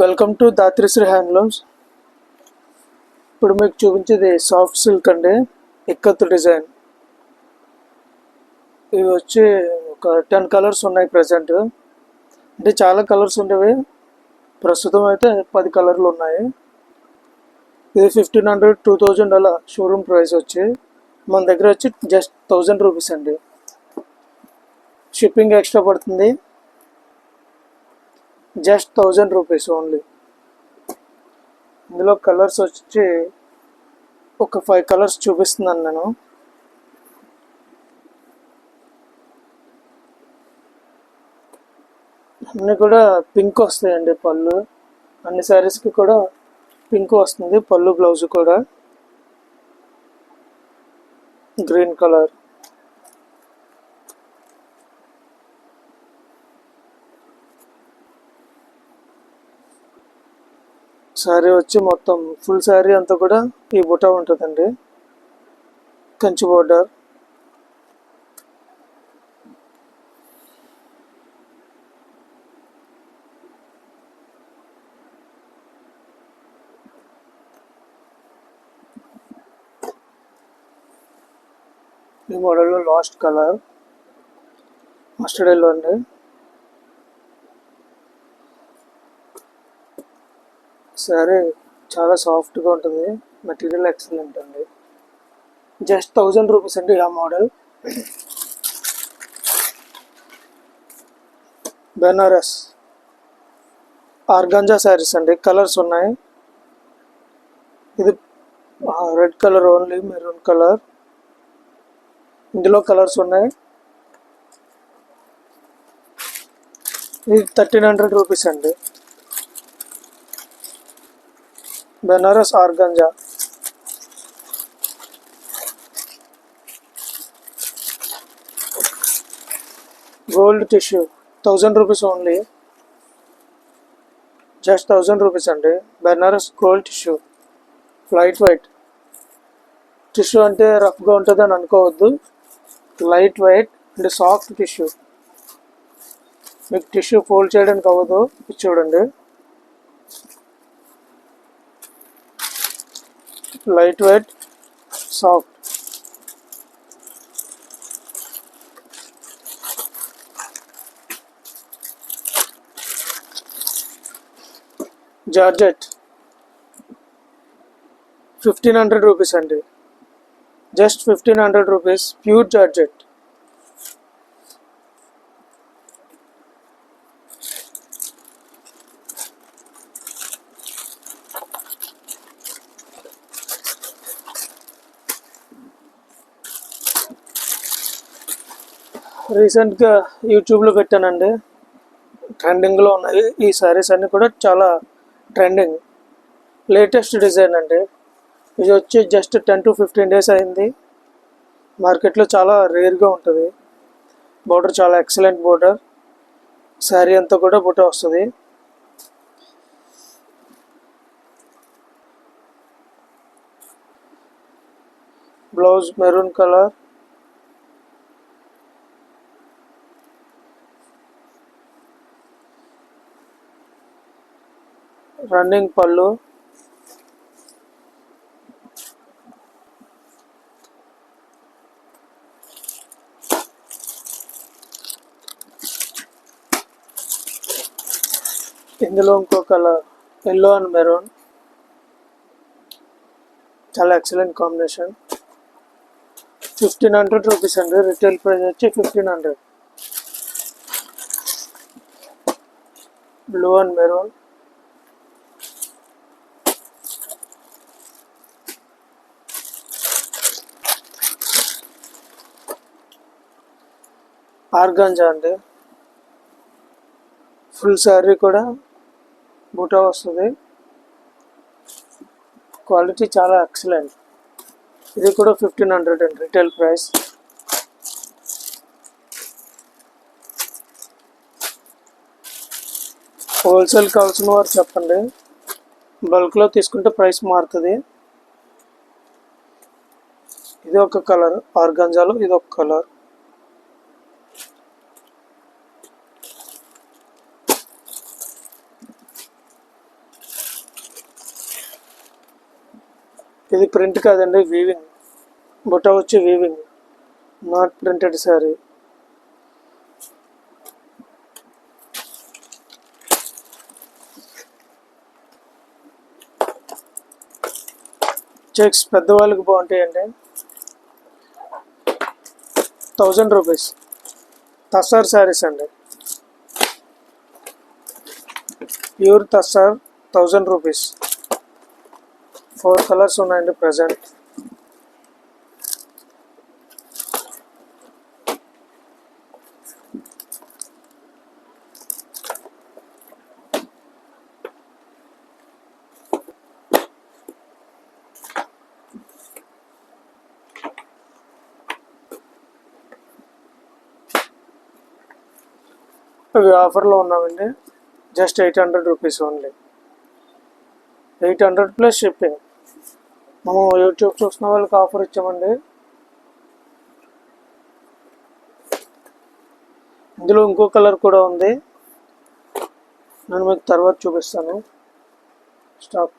Welcome to దాత్రిశ్రీ handlooms ఇప్పుడు మీకు చూపించేది సాఫ్ట్ సిల్క్ అండి. ఇక్కత్ డిజైన్ ఇవి వచ్చి ఒక టెన్ కలర్స్ ఉన్నాయి ప్రజెంట్ అంటే చాలా కలర్స్ ఉండేవి. ప్రస్తుతం అయితే పది కలర్లు ఉన్నాయి. ఇది ఫిఫ్టీన్ హండ్రెడ్ టూ థౌజండ్ అలా షోరూమ్ ప్రైస్ వచ్చి మన దగ్గర వచ్చి జస్ట్ థౌజండ్ రూపీస్ అండి. షిప్పింగ్ ఎక్స్ట్రా పడుతుంది. Just thousand rupees only. ఇందులో కలర్స్ వచ్చి ఒక ఫైవ్ కలర్స్ చూపిస్తున్నాను నేను. అన్నీ కూడా పింక్ వస్తాయండి పళ్ళు. అన్ని శారీస్కి కూడా పింక్ వస్తుంది పళ్ళు బ్లౌజ్ కూడా. Green colour. శారీ వచ్చి మొత్తం ఫుల్ శారీ అంతా కూడా ఈ బుట్ట ఉంటుందండి. కంచి బోర్డర్ ఈ మోడల్లో లాస్ట్ కలర్ మస్టర్డ్ ఎల్లో అండి. శారీ చాలా సాఫ్ట్గా ఉంటుంది. మెటీరియల్ ఎక్సలెంట్ అండి. జస్ట్ థౌజండ్ రూపీస్ అండి ఆ మోడల్. బెనారస్. ఆర్గంజా శారీస్ అండి. కలర్స్ ఉన్నాయి. ఇది red colour only maroon colour. ఇందులో కలర్స్ ఉన్నాయి. ఇది థర్టీన్ హండ్రెడ్ రూపీస్ అండి. Banaras organza. Gold tissue thousand rupees only. Just thousand rupees అండి. Banaras gold tissue light white. Tissue అంటే రఫ్గా ఉంటుంది అని అనుకోవద్దు. Light white and soft tissue. మీకు టిష్యూ ఫోల్డ్ చేయడానికి అవ్వదు. ఇది చూడండి. Light weight soft georgette fifteen hundred rupees అండి just fifteen hundred rupees pure georgette రీసెంట్గా యూట్యూబ్లో పెట్టానండి. ట్రెండింగ్లో ఉన్నాయి. ఈ శారీస్ అన్నీ కూడా చాలా ట్రెండింగ్. లేటెస్ట్ డిజైన్ అండి. ఇది వచ్చి just ten to fifteen days అయింది. మార్కెట్లో చాలా రేర్గా ఉంటుంది. బోర్డర్ చాలా ఎక్సలెంట్ బోర్డర్. శారీ అంతా కూడా బుట్ట వస్తుంది. Blouse maroon colour. రన్నింగ్ పళ్ళు. ఇందులో ఇంకో కలర్ ఎల్లో అండ్ మెరూన్. చాలా excellent combination. Fifteen hundred rupees అండి. రిటైల్ ప్రైస్ వచ్చి fifteen hundred. Blue and maroon. Organza అండి. ఫుల్ శారీ కూడా బూటా వస్తుంది. క్వాలిటీ చాలా ఎక్సలెంట్ ఇది కూడా ఫిఫ్టీన్ హండ్రెడ్ అండి రిటైల్ ప్రైస్ హోల్సేల్ కావాల్సిన వారు చెప్పండి. బల్క్లో తీసుకుంటే ప్రైస్ మారుతుంది. ఇది ఒక కలర్ ఆర్గంజాలో ఇది ఒక కలర్ ఇది ప్రింట్ కాదండి వీవింగ్ బుట్ట వచ్చి weaving not printed sari checks పెద్దవాళ్ళకి బాగుంటాయండి. థౌజండ్ రూపీస్ తస్సార్ శారీస్ అండి. Pure tussar thousand rupees four colours ఉన్నాయండి ప్రజెంట్ అవి ఆఫర్లో ఉన్నామండి. Just eight hundred rupees only eight hundred plus shipping మనం యూట్యూబ్ చూసిన వాళ్ళకి ఆఫర్ ఇచ్చామండి. ఇందులో ఇంకో కలర్ కూడా ఉంది. నేను మీకు తర్వాత చూపిస్తాను. స్టాప్